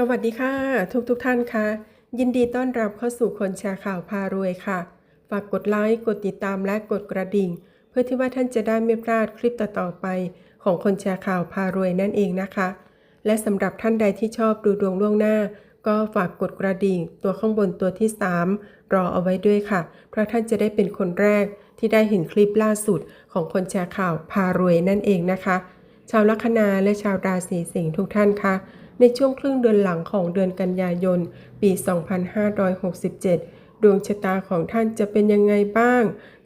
สวัสดีค่ะ ทุกทุกท่านค่ะ ยินดีต้อนรับเข้าสู่คนแชร์ข่าวพารวยค่ะ ฝากกดไลค์กดติดตามและกดกระดิ่ง เพื่อที่ว่าท่านจะได้ไม่พลาดคลิปต่อๆไป ของคนแชร์ข่าวพารวยนั่นเองนะคะ และสำหรับท่านใดที่ชอบดูดวงล่วงหน้า ก็ฝากกดกระดิ่ง ตัวข้างบนตัวที่ 3 รอเอาไว้ด้วยค่ะ เพราะท่านจะได้เป็นคนแรกที่ได้เห็นคลิปล่าสุดของคนแชร์ข่าวพารวยนั่นเองนะคะ ชาวลัคนาและชาวราศีสิงห์ทุกท่านค่ะ ในช่วงครึ่งเดือนหลังของเดือนกันยายน ปี 2567 ดวงชะตาของท่านจะเป็นยังไงบ้าง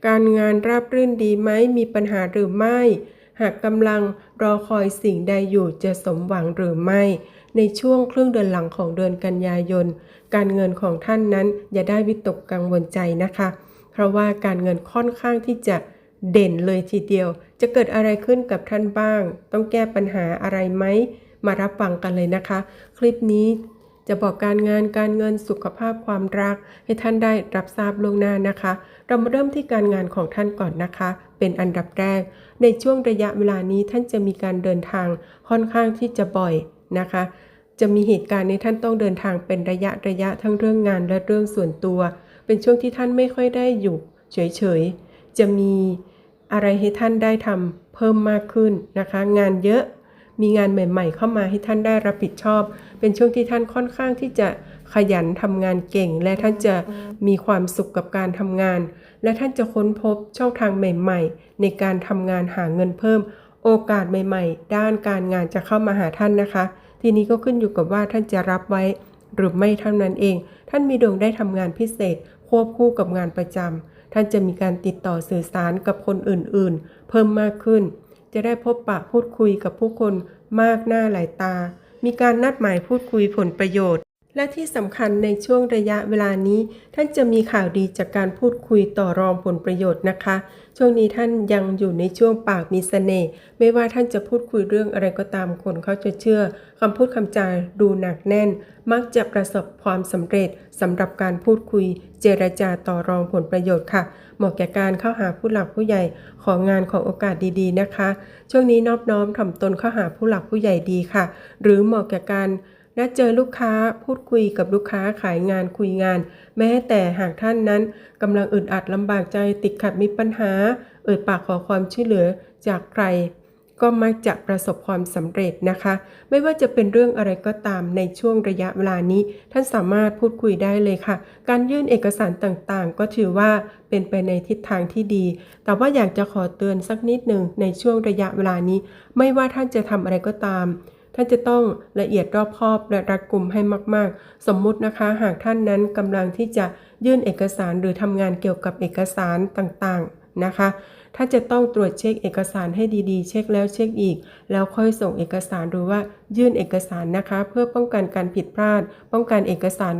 การงานราบรื่นดีไหม มีปัญหาหรือไม่ หากกำลังรอคอยสิ่งใดอยู่จะสมหวังหรือไม่ ในช่วงครึ่งเดือนหลังของเดือนกันยายน การเงินของท่านนั้นอย่าได้วิตกกังวลใจนะคะ เพราะว่าการเงินค่อนข้างที่จะเด่นเลยทีเดียว จะเกิดอะไรขึ้นกับท่านบ้าง ต้องแก้ปัญหาอะไรไหม มารับฟังกันเลยนะคะ คลิปนี้จะบอกการงานการเงินสุขภาพความรัก ให้ท่านได้รับทราบล่วงหน้านะคะ เรามาเริ่มที่การงานของท่านก่อนนะคะ เป็นอันดับแรก ในช่วงระยะเวลานี้ท่านจะมีการเดินทางค่อนข้างที่จะบ่อยนะคะ จะมีเหตุการณ์ในท่านต้องเดินทางเป็นระยะระยะทั้งเรื่องงานและเรื่องส่วนตัว เป็นช่วงที่ท่านไม่ค่อยได้อยู่เฉยๆจะมีอะไรให้ท่านได้ทำเพิ่มมากขึ้นนะคะ งานเยอะ มีงานใหม่ ๆ เข้ามาให้ท่านได้รับผิดชอบ เป็นช่วงที่ท่านค่อนข้างที่จะขยันทำงานเก่ง และท่านจะมีความสุขกับการทำงาน และท่านจะค้นพบช่องทางใหม่ ๆ ในการทำงานหาเงินเพิ่ม โอกาสใหม่ ๆ ด้านการงานจะเข้ามาหาท่านนะคะ ทีนี้ก็ขึ้นอยู่กับว่าท่านจะรับไว้ หรือไม่เท่านั้นเอง ท่านมีดวงได้ทำงานพิเศษ ควบคู่กับงานประจำท่านจะมีการติดต่อสื่อสารกับคนอื่น ๆ เพิ่มมากขึ้น จะได้พบปะพูดคุยกับผู้คนมากหน้าหลายตา มีการนัดหมายพูดคุยผลประโยชน์ และที่สำคัญในช่วงระยะเวลานี้ ท่านจะมีข่าวดีจากการพูดคุยต่อรองผลประโยชน์นะคะ ช่วงนี้ท่านยังอยู่ในช่วงปากมีเสน่ห์ไม่ว่าท่านจะพูดคุยเรื่องอะไรก็ตามคนเขาจะเชื่อคำพูดคำจาดูหนักแน่น มักจะประสบความสำเร็จสำหรับการพูดคุย เจรจาต่อรองผลประโยชน์ค่ะ เหมาะแก่การเข้าหาผู้หลักผู้ใหญ่ของงานของโอกาสดีๆนะคะ ช่วงนี้นอบน้อมถ่อมตนเข้าหาผู้หลักผู้ใหญ่ดีค่ะ หรือเหมาะแก่การ นัดเจอลูกค้าพูดคุยกับลูกค้าขายงานคุยงาน แม้แต่หากท่านนั้นกำลังอึดอัดลำบากใจติดขัดมีปัญหา เอ่ยปากขอความช่วยเหลือจากใคร ก็มักจะประสบความสำเร็จนะคะ ไม่ว่าจะเป็นเรื่องอะไรก็ตามในช่วงระยะเวลานี้ ท่านสามารถพูดคุยได้เลยค่ะ การยื่นเอกสารต่างๆ ก็ถือว่าเป็นไปในทิศทางที่ดี แต่ว่าอยากจะขอเตือนสักนิดหนึ่งในช่วงระยะเวลานี้ ไม่ว่าท่านจะทำอะไรก็ตาม ท่านจะต้องละเอียดรอบคอบและรัดกุมให้มาก ๆ สมมุตินะคะ หากท่านนั้นกำลังที่จะยื่นเอกสารหรือทำงานเกี่ยวกับเอกสารต่างๆนะคะท่านจะต้องตรวจเช็คเอกสารให้ดีๆ เช็คแล้วเช็คอีก แล้วค่อยส่งเอกสารหรือว่ายื่นเอกสารนะคะ เพื่อป้องกันการผิดพลาด ป้องกันเอกสาร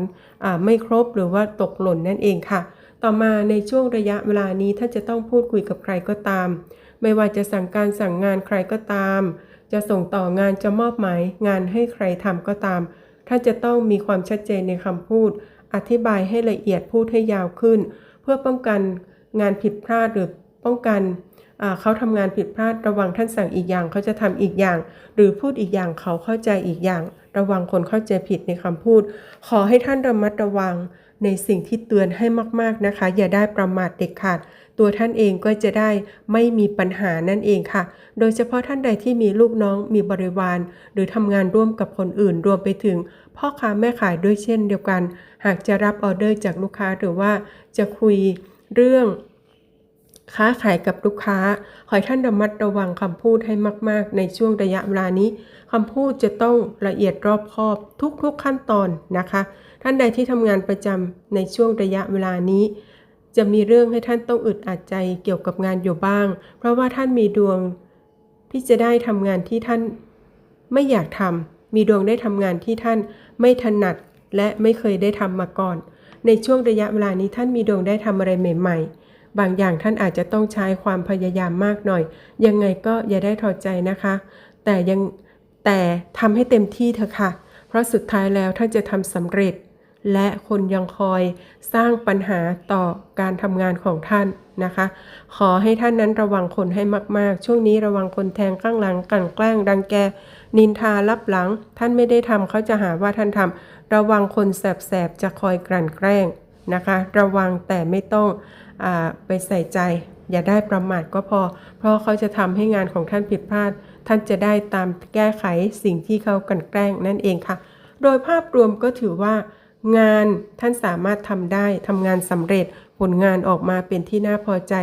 ไม่ครบหรือว่าตกหล่นนั่นเองค่ะ ต่อมาในช่วงระยะเวลานี้ท่านจะต้องพูดคุยกับใครก็ตาม ไม่ว่าจะสั่งการสั่งงานใครก็ตาม จะส่งต่องานจะมอบหมายงานให้ใครทำก็ตาม ท่านจะต้องมีความชัดเจนในคำพูด อธิบายให้ละเอียดพูดให้ยาวขึ้น เพื่อป้องกันงานผิดพลาดหรือป้องกันเขาทำงานผิดพลาดระวังท่านสั่งอีกอย่างเขาจะทำอีกอย่าง หรือพูดอีกอย่างเขาเข้าใจอีกอย่าง ระวังคนเข้าใจผิดในคำพูด ขอให้ท่านระมัดระวังในสิ่งที่เตือนให้มาก ๆนะคะ อย่าได้ประมาทเด็ดขาด ตัวท่านเองก็จะได้ไม่มีปัญหานั่นเองค่ะ โดยเฉพาะท่านใดที่มีลูกน้องมีบริวาร หรือทำงานร่วมกับคนอื่นรวมไปถึง พ่อค้าแม่ขายด้วยเช่นเดียวกัน หากจะรับออเดอร์จากลูกค้าหรือว่าจะคุยเรื่องค้าขายกับลูกค้า ขอให้ท่านระมัดระวังคำพูดให้มาก ๆ ในช่วงระยะเวลานี้คำพูดจะต้องละเอียดรอบคอบทุก ๆ ขั้นตอนนะคะ ท่านใดที่ทำงานประจำในช่วงระยะเวลานี้ จะมีเรื่องให้ท่านต้องอึดอัดใจเกี่ยวกับงานอยู่บ้าง เพราะว่าท่านมีดวงที่จะได้ทำงานที่ท่านไม่อยากทำ มีดวงได้ทำงานที่ท่านไม่ถนัดและไม่เคยได้ทำมาก่อน ในช่วงระยะเวลานี้ท่านมีดวงได้ทำอะไรใหม่ ๆ บางอย่างท่านอาจจะต้องใช้ความพยายามมากหน่อย ยังไงก็อย่าได้ถอดใจนะคะ แต่ยังแต่ทำให้เต็มที่เถอะค่ะ เพราะสุดท้ายแล้วท่านจะทำสำเร็จ และคนยังคอยสร้างปัญหาต่อการทำงานของท่านนะคะ ขอให้ท่านนั้นระวังคนให้มากๆ ช่วงนี้ระวังคนแทงข้างหลังกันแกล้งรังแก นินทารับหลัง ท่านไม่ได้ทำเขาจะหาว่าท่านทำระวังคนแสบๆจะคอยกลั่นแกล้งนะคะ ระวังแต่ไม่ต้องอไปใส่ใจ อย่าได้ประมาทก็พอ เพราะเขาจะทำให้งานของท่านผิดพลาด ท่านจะได้ตามแก้ไขสิ่งที่เขากลั่นแกล้งนั่นเองค่ะ โดยภาพรวมก็ถือว่า งานท่านสามารถทำได้ทำงานสำเร็จผลงานออกมาเป็นที่น่าพอใจ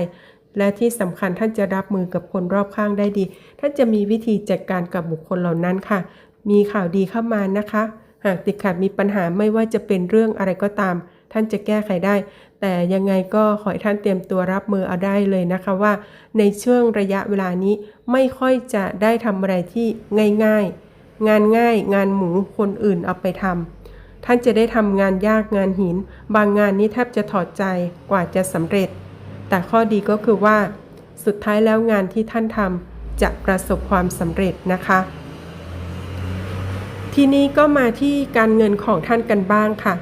และที่สำคัญท่านจะรับมือกับคนรอบข้างได้ดี ท่านจะมีวิธีจัดการกับบุคคลเหล่านั้นค่ะ มีข่าวดีเข้ามานะคะ หากติดขัดมีปัญหาไม่ว่าจะเป็นเรื่องอะไรก็ตาม ท่านจะแก้ไขได้ แต่ยังไงก็ขอให้ท่านเตรียมตัวรับมือเอาได้เลยนะคะว่า ในช่วงระยะเวลานี้ไม่ค่อยจะได้ทำอะไรที่ง่าย ๆ งานง่าย งานหมูคนอื่นเอาไปทำ ท่านจะได้ทำงานยากงานหิน บางงานนี้แทบจะถอดใจกว่าจะสำเร็จ แต่ข้อดีก็คือว่า สุดท้ายแล้วงานที่ท่านทำจะประสบความสำเร็จนะคะ ทีนี้ก็มาที่การเงินของท่านกันบ้างค่ะ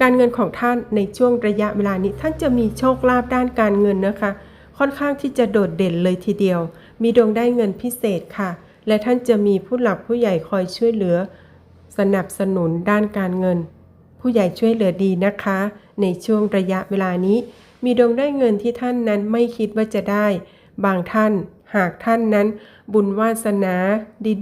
การเงินของท่านในช่วงระยะเวลานี้ท่านจะมีโชคลาภด้านการเงินนะคะ ค่อนข้างที่จะโดดเด่นเลยทีเดียว มีดวงได้เงินพิเศษค่ะ และท่านจะมีผู้หลักผู้ใหญ่คอยช่วยเหลือ สนับสนุนด้านการเงิน ผู้ใหญ่ช่วยเหลือดีนะคะ ในช่วงระยะเวลานี้ มีดวงได้เงินที่ท่านนั้นไม่คิดว่าจะได้ บางท่าน หากท่านนั้นบุญวาสนา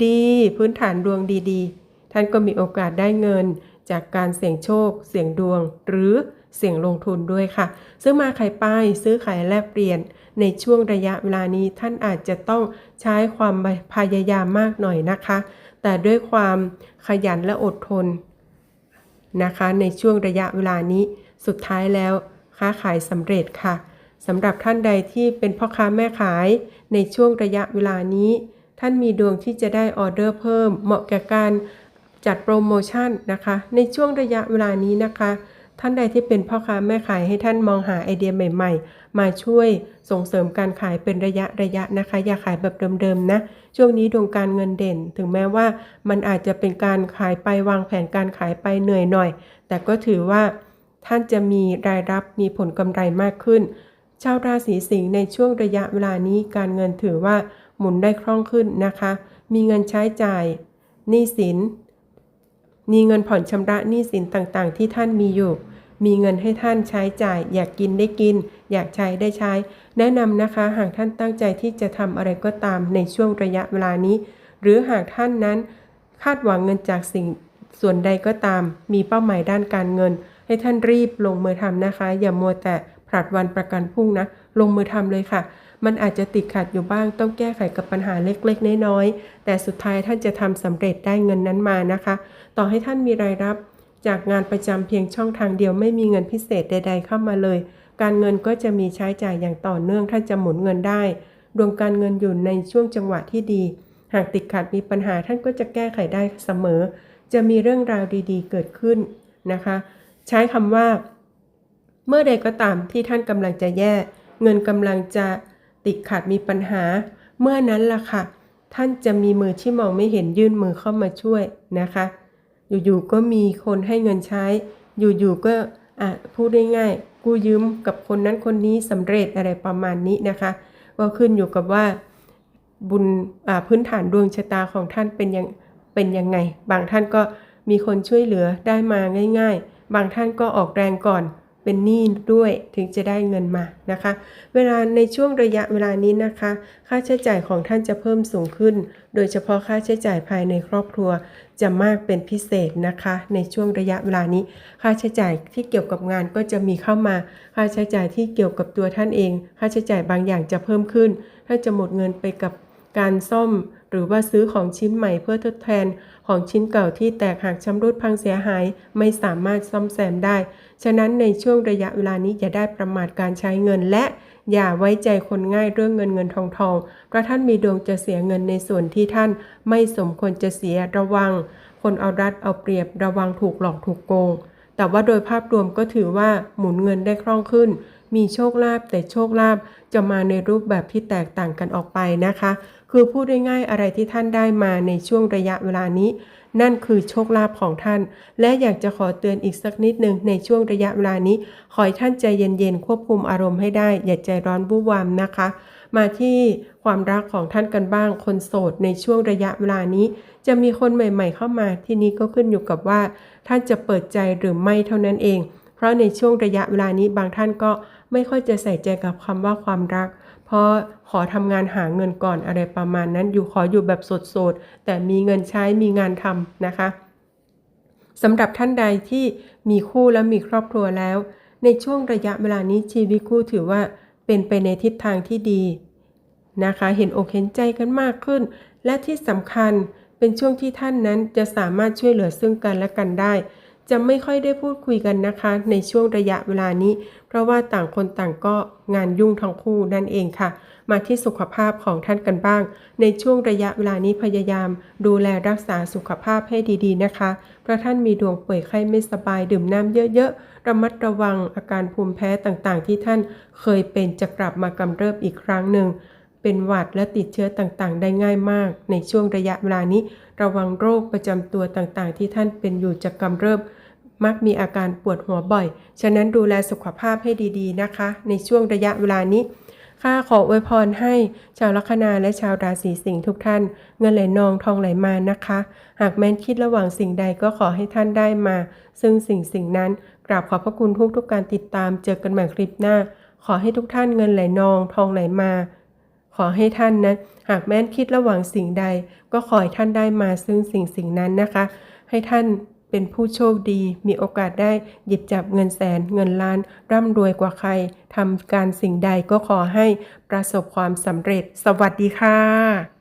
ดีๆ พื้นฐานดวงดีๆ ท่านก็มีโอกาสได้เงิน จากการเสี่ยงโชค เสี่ยงดวง หรือเสี่ยงลงทุนด้วยค่ะ ซื้อมาขายไปซื้อขายแลกเปลี่ยน ในช่วงระยะเวลานี้ท่านอาจจะต้องใช้ความพยายามมากหน่อยนะคะ แต่ด้วยความขยันและอดทนนะคะ ในช่วงระยะเวลานี้สุดท้ายแล้วค้าขายสำเร็จค่ะสำหรับท่านใดที่เป็นพ่อค้าแม่ขายในช่วงระยะเวลานี้ ท่านมีดวงที่จะได้ออเดอร์เพิ่ม เหมาะแก่การจัดโปรโมชั่นนะคะ ในช่วงระยะเวลานี้นะคะ ท่านใดที่เป็นพ่อค้าแม่ขายให้ท่านมองหาไอเดียใหม่ ๆ มาช่วยส่งเสริมการขายเป็นระยะระยะนะคะ อย่าขายแบบเดิมๆนะ ช่วงนี้ดวงการเงินเด่น ถึงแม้ว่ามันอาจจะเป็นการขายไปวางแผนการขายไปเหนื่อยหน่อย แต่ก็ถือว่าท่านจะมีรายรับมีผลกำไรมากขึ้น ชาวราศีสิงห์ในช่วงระยะเวลานี้การเงินถือว่าหมุนได้คล่องขึ้นนะคะ มีเงินใช้จ่ายหนี้สิน มีเงินผ่อนชำระหนี้สินต่างๆ ที่ท่านมีอยู่ มีเงินให้ท่านใช้จ่าย อยากกินได้กิน อยากใช้ได้ใช้ แนะนำนะคะหากท่านตั้งใจที่จะทำอะไรก็ตามในช่วงระยะเวลานี้ หรือหากท่านนั้น คาดหวังเงินจากสิ่งส่วนใดก็ตาม มีเป้าหมายด้านการเงิน ให้ท่านรีบลงมือทำนะคะ อย่ามัวแต่ผลัดวันประกันพรุ่งนะ ลงมือทำเลยค่ะ มันอาจจะติดขัดอยู่บ้างต้องแก้ไขกับปัญหาเล็กๆ น้อยๆ แต่สุดท้ายท่านจะทำสำเร็จได้เงินนั้นมานะคะ ต่อให้ท่านมีรายรับ จากงานประจำเพียงช่องทางเดียวไม่มีเงินพิเศษใด ๆ เข้ามาเลย การเงินก็จะมีใช้จ่ายอย่างต่อเนื่องท่านจะหมุนเงินได้ ดวงการเงินอยู่ในช่วงจังหวะที่ดี หากติดขัดมีปัญหาท่านก็จะแก้ไขได้เสมอ จะมีเรื่องราวดีๆ เกิดขึ้นนะคะ ใช้คำว่า เมื่อใดก็ตามที่ท่านกำลังจะแย่ เงินกำลังจะ ติดขัดมีปัญหา เมื่อนั้นล่ะค่ะ ท่านจะมีมือที่มองไม่เห็นยื่นมือเข้ามาช่วยนะคะ อยู่ๆก็มีคนให้เงินใช้ อยู่ๆก็อะพูดง่ายๆกู้ยืมกับคนนั้นคนนี้สำเร็จอะไรประมาณนี้นะคะ ก็ขึ้นอยู่กับว่าบุญอ่าพื้นฐานดวงชะตาของท่านเป็นยังเป็นยังไง บางท่านก็มีคนช่วยเหลือได้มาง่าย ๆ บางท่านก็ออกแรงก่อน เป็นหนี้ด้วยถึงจะได้เงินมานะคะ เวลาในช่วงระยะเวลานี้นะคะ ค่าใช้จ่ายของท่านจะเพิ่มสูงขึ้น โดยเฉพาะค่าใช้จ่ายภายในครอบครัว จะมากเป็นพิเศษนะคะ ในช่วงระยะเวลานี้ ค่าใช้จ่ายที่เกี่ยวกับงานก็จะมีเข้ามา ค่าใช้จ่ายที่เกี่ยวกับตัวท่านเอง ค่าใช้จ่ายบางอย่างจะเพิ่มขึ้น ถ้าจะหมดเงินไปกับการซ่อม หรือว่าซื้อของชิ้นใหม่เพื่อทดแทน ของชิ้นเก่าที่แตกหักชำรุดพังเสียหาย ไม่สามารถซ่อมแซมได้ ฉะนั้นในช่วงระยะเวลานี้อย่าได้ประมาทการใช้เงินและอย่าไว้ใจคนง่ายเรื่องเงินเงินทองทองเพราะท่านมีดวงจะเสียเงินในส่วนที่ท่านไม่สมควรจะเสียระวัง คนเอารัดเอาเปรียบระวังถูกหลอกถูกโกง แต่ว่าโดยภาพรวมก็ถือว่าหมุนเงินได้คล่องขึ้น มีโชคลาภแต่โชคลาภจะมาในรูปแบบที่แตกต่างกันออกไปนะคะ คือพูดง่ายๆอะไรที่ท่านได้มาในช่วงระยะเวลานี้ นั่นคือโชคลาภของท่าน และอยากจะขอเตือนอีกสักนิดหนึ่งในช่วงระยะเวลานี้ ขอให้ท่านใจเย็นๆควบคุมอารมณ์ให้ได้ อย่าใจร้อนบู้วามนะคะ มาที่ความรักของท่านกันบ้าง คนโสดในช่วงระยะเวลานี้ จะมีคนใหม่ ๆ เข้ามาที่นี้ก็ขึ้นอยู่กับว่า ท่านจะเปิดใจหรือไม่เท่านั้นเอง ราะในช่วงระยะเวลานี้บางท่านก็ไม่ค่อยจะใส่ใจกับคำว่าความรัก เพราะขอทำงานหาเงินก่อนอะไรประมาณนั้นอยู่ขออยู่แบบสดๆแต่มีเงินใช้มีงานทำนะคะสำหรับท่านใดที่มีคู่และมีครอบครัวแล้ว ในช่วงระยะเวลานี้ชีวิตคู่ถือว่าเป็นไปในทิศทางที่ดีนะคะ เห็นอกเห็นใจกันมากขึ้น และที่สำคัญเป็นช่วงที่ท่านนั้นจะสามารถช่วยเหลือซึ่งกันและกันได้ จะไม่ค่อยได้พูดคุยกันนะคะ ในช่วงระยะเวลานี้ เพราะว่าต่างคนต่างก็งานยุ่งทั้งคู่นั่นเองค่ะ มาที่สุขภาพของท่านกันบ้าง ในช่วงระยะเวลานี้พยายาม ดูแลรักษาสุขภาพให้ดีๆนะคะ เพราะท่านมีดวงป่วยไข้ไม่สบายดื่มน้ำเยอะๆ ระมัดระวังอาการภูมิแพ้ต่างๆ ที่ท่านเคยเป็นจะกลับมากำเริบอีกครั้งหนึ่ง เป็นหวัดและติดเชื้อต่างๆ ได้ง่ายมาก ในช่วงระยะเวลานี้ ระวังโรคประจำตัวต่างๆ ที่ท่านเป็นอยู่จะกำเริบ มักมีอาการปวดหัวบ่อย ฉะนั้นดูแลสุขภาพให้ดีๆนะคะ ในช่วงระยะเวลานี้ข้าขออวยพรให้ชาวลัคนาและชาวราศีสิงห์ทุกท่าน เงินไหลนองทองไหลมานะคะ หากแม้นคิดระหว่างสิ่งใดก็ขอให้ท่านได้มา ซึ่งสิ่งสิ่งนั้น กราบขอบพระคุณทุกทุกๆการติดตามเจอกันใหม่คลิปหน้า ขอให้ทุกท่านเงินไหลนองทองไหลมา ขอให้ท่านนั้น หากแม้นคิดระหว่างสิ่งใด ก็ขอให้ท่านได้มาซึ่งสิ่งสิ่งนั้นนะคะ ให้ท่านเป็นผู้โชคดี มีโอกาสได้หยิบจับเงินแสน เงินล้าน ร่ำรวยกว่าใครทำการสิ่งใดก็ขอให้ประสบความสำเร็จ สวัสดีค่ะ